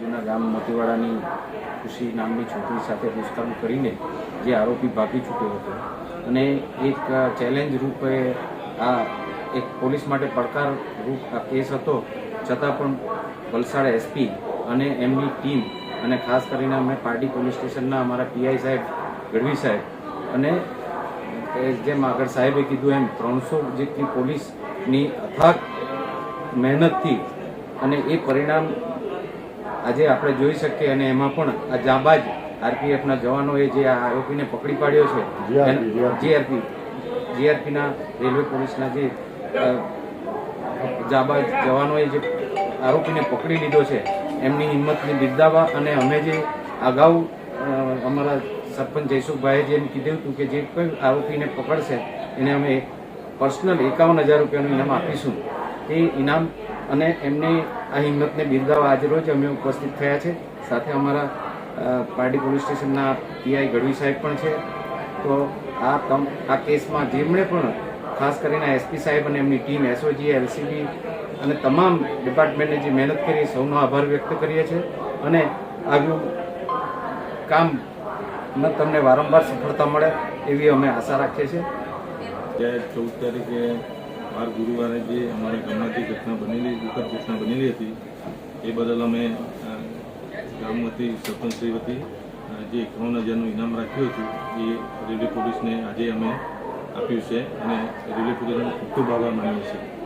બાજુના ગામ મોતીવાડાની ખુશી નામની છોકરી સાથે દુષ્કર્મ કરીને જે આરોપી ભાગી છૂટ્યો હતો. અને એક ચેલેન્જ રૂપે આ એક પોલીસ માટે પડકાર રૂપ કેસ હતો. છતાં પણ વલસાડ એસપી અને એમની ટીમ અને ખાસ કરીને અમે પાર્ટી પોલીસ સ્ટેશનના અમારા પીઆઈ સાહેબ, ગઢવી સાહેબ અને જેમ આગળ સાહેબે કીધું એમ, ત્રણસો જેટલી પોલીસની અથાગ મહેનતથી અને એ પરિણામ આજે આપણે જોઈ શકીએ અને એમાં પણ આ જાબાજ આરપીએફના જવાનોએ જે આ આરોપીને પકડી પાડ્યો છે જીઆરપી જીઆરપીના રેલવે પોલીસના જે જાબાજ જવાનોએ જે આરોપીને પકડી લીધો છે એમની હિંમતને બિરદાવવા અને અમે જે અગાઉ અમારા સરપંચ જયસુખભાઈએ જેમ કીધું હતું કે જે કોઈ આરોપીને પકડશે એને અમે પર્સનલ એકાવન હજાર રૂપિયાનું ઇનામ આપીશું. એ ઇનામ અને એમની આ હિંમતને બિરદાવવા આજરોજ અમે ઉપસ્થિત થયા છે. સાથે અમારા પાર્ટી પોલીસ સ્ટેશનના પીઆઈ ગઢવી સાહેબ પણ છે. તો આ તમ, આ કેસમાં જેમણે પણ ખાસ કરીને એસપી સાહેબ અને એમની ટીમ એસઓજી એલસીબી અને તમામ ડિપાર્ટમેન્ટને જે મહેનત કરી, સૌનો આભાર વ્યક્ત કરીએ છીએ. અને આવ્યું કામ તમને વારંવાર સફળતા મળે એવી અમે આશા રાખીએ છીએ. ચૌદ તારીખે વાર ગુરુવારે જે અમારા ગામમાં જે ઘટના બનેલી, દુઃખદ ઘટના બનેલી હતી, એ બદલ અમે ગામ વતી સરપંચ શ્રી વતી જે એકાવન હજારનું ઇનામ રાખ્યું હતું, એ રેલવે પોલીસને આજે અમે આપ્યું છે અને રેલવે પોલીસનો ખૂબ ખૂબ આભાર માનીએ છીએ.